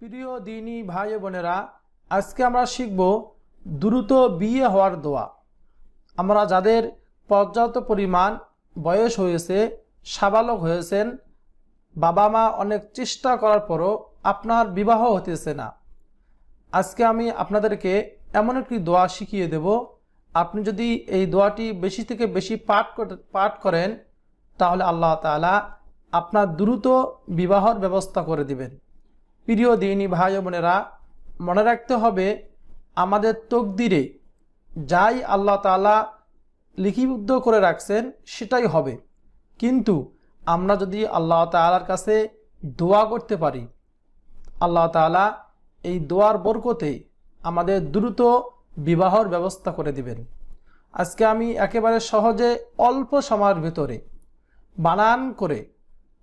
প্রিয় দিনই ভাই বোনেরা, আজকে আমরা শিখব দ্রুত বিয়ে হওয়ার দোয়া। আমরা যাদের পর্যাপ্ত পরিমাণ বয়স হয়েছে, সাবালক হয়েছেন বাবা মা অনেক চেষ্টা করার পরও আপনার বিবাহ হতেছে না। আজকে আমি আপনাদেরকে এমন একটি দোয়া শিখিয়ে দেব। আপনি যদি এই দোয়াটি বেশি থেকে বেশি পাঠ পাঠ করেন, তাহলে আল্লাহ তাআলা আপনার দ্রুত বিবাহর ব্যবস্থা করে দিবেন। প্রিয় দিনী ভাই বোনেরা, মনে রাখতে হবে আমাদের তকদিরে যাই আল্লাহ তাআলা লিখিবদ্ধ করে রাখছেন, সেটাই হবে। কিন্তু আমরা যদি আল্লাহ তাআলার কাছে দোয়া করতে পারি, আল্লাহ তাআলা এই দোয়ার বরকতে আমাদের দ্রুত বিবাহর ব্যবস্থা করে দিবেন। আজকে আমি একেবারে সহজে অল্প সময়ের ভিতরে বানান করে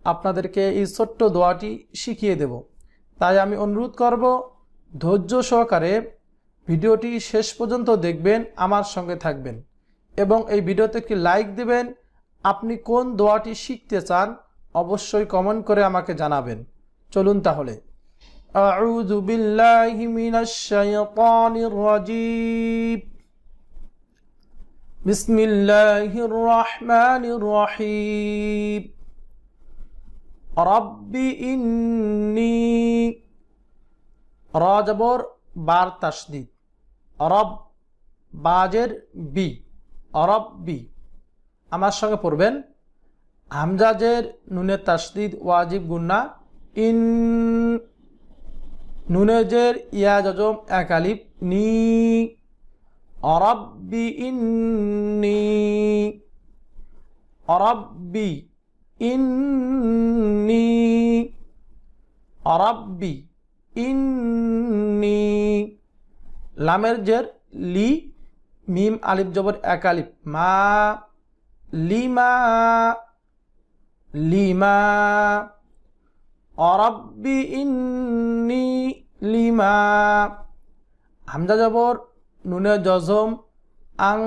আপনাদেরকে এই ছোট্ট দোয়াটি শিখিয়ে দেব। তাই আমি অনুরোধ করব ধৈর্য সহকারে ভিডিওটি শেষ পর্যন্ত দেখবেন আমার সঙ্গে থাকবেন এবং এই ভিডিওতে একটি লাইক দেবেন আপনি কোন দোয়াটি শিখতে চান অবশ্যই কমেন্ট করে আমাকে জানাবেন চলুন তাহলে أعوذ بالله من الشيطان الرجيم بسم الله الرحمن الرحيم রব্বি রজবর বার তাসদিদ। অরব বাজের, বি। অরব বি আমার সঙ্গে পড়বেন। হামজাজের নুনের তাসদিদ ওয়াজিব গুন্না ইন নুনেজের ইয়া জজম, এক আলিফ, নি। অরব্বি ইন্নি। অরব্বি। ইন্নি অরব্বি ইন্নি লামের জের, লি, মিম, আলিফ, জবর, এক আলিফ, মা, লিমা লিমা। অরব্বি ইন্নি লিমা হামজা জবর, নুনে জজম, আং,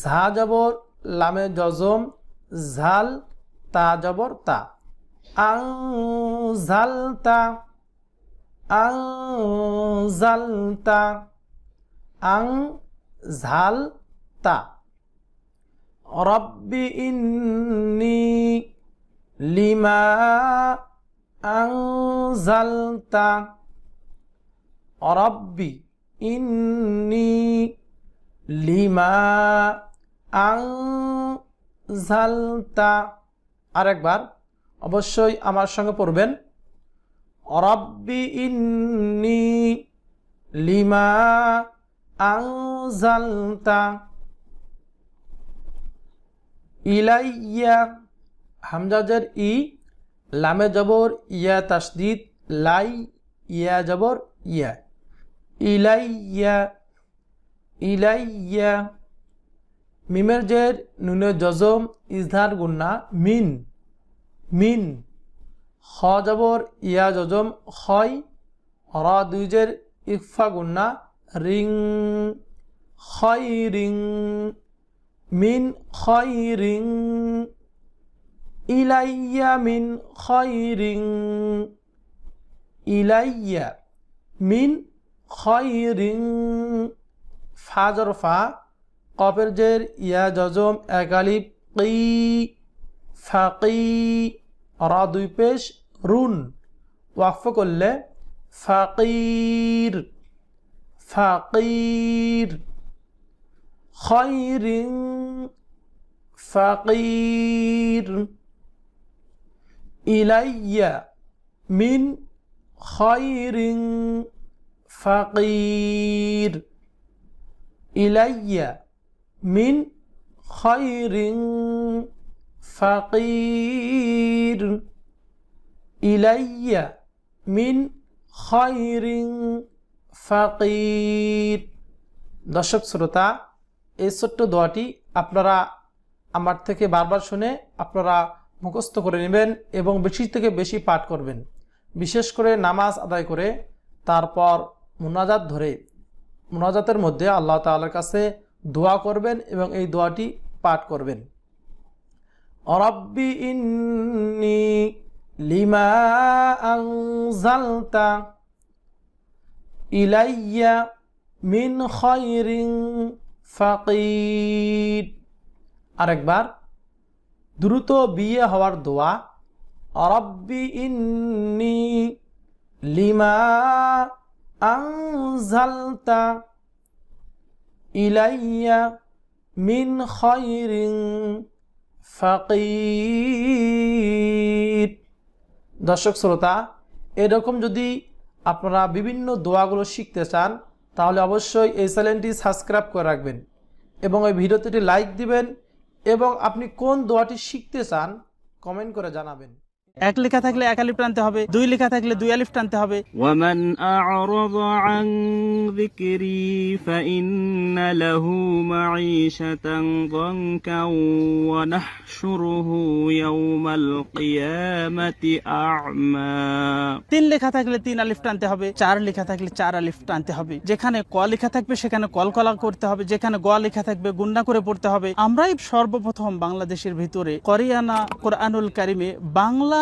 ঝা জবর, লামে জজম ঝাল তা জবর তা। আং ঝালতা আং ঝালতা আং ঝাল তা। রব্বি ইন্নি লিমা আনজালতা রব্বি ইন্নি লিমা আনজালতা আরেকবার। অবশ্যই আমার সঙ্গে পড়বেন। রব্বি ইন্নি লিমা আনজালতা ইলাইয়া হামজাজের ই, লামে জবর ইয়া তাসদিদ লাই ইয়া জবর ইয়া। ইলাইয়া ইলাইয়া মিমের জের নুনে জজম, ইজহার গুন্না, মিন মিন খ জবর, ইয়া জজম খয় র দুইজের ইফা গুন্না, রিং খয় রিং, মিন খয় রিং, ইলাইয়া, মিন খয়রিং ইলাইয়া, মিন খয়রিং ফাজর ফা জের, ইয়া জজম একালিপ কি ফাকি, রা দুই পেশ, রুন। ওয়াকফ করলে ফাকির ফাকির। খয়রিং ফাকির। ইলাইয়া মিন খয়রিং ফাকির। ইলাইয়া মিন খয়রিং ফাকির। ইলাইয়া মিন খয়রিং ফাকির। দর্শক শ্রোতা, এই ছোট্ট দোয়াটি আপনারা আমার থেকে বারবার শুনে আপনারা মুখস্থ করে নেবেন এবং বেশি থেকে বেশি পাঠ করবেন। বিশেষ করে নামাজ আদায় করে তারপর মুনাজাত ধরে, মুনাজাতের মধ্যে আল্লাহ তাআলার কাছে দোয়া করবেন এবং এই দোয়াটি পাঠ করবেন। রব্বি ইন্নি লিমা আনজালতা ইলাইয়া মিন খৈরিং ফাকির। আরেকবার, দ্রুত বিয়ে হওয়ার দোয়া রব্বি ইন্নি লিমা আনজালতা ইলাইয়া মিন খৈরিং ফাকির। দর্শক, শ্রোতা, এরকম যদি আপনারা বিভিন্ন দোয়াগুলো শিখতে চান, তাহলে অবশ্যই এই চ্যানেলটি সাবস্ক্রাইব করে রাখবেন এবং এই ভিডিওতে লাইক দিবেন এবং আপনি কোন দোয়াটি শিখতে চান, কমেন্ট করে জানাবেন। এক লেখা থাকলে এক আলিফ টানতে হবে দুই লেখা থাকলে দুই আলিফ টানতে হবে। তিন লেখা থাকলে তিন আলিফ টানতে হবে চার লেখা থাকলে চার আলিফ টানতে হবে। যেখানে ক লেখা থাকবে সেখানে কল কলা করতে হবে। যেখানে গ লেখা থাকবে গুন্ডা করে পড়তে হবে। আমরাই সর্বপ্রথম বাংলাদেশের ভিতরে করিয়ানা কোরআনুল কারিমে বাংলা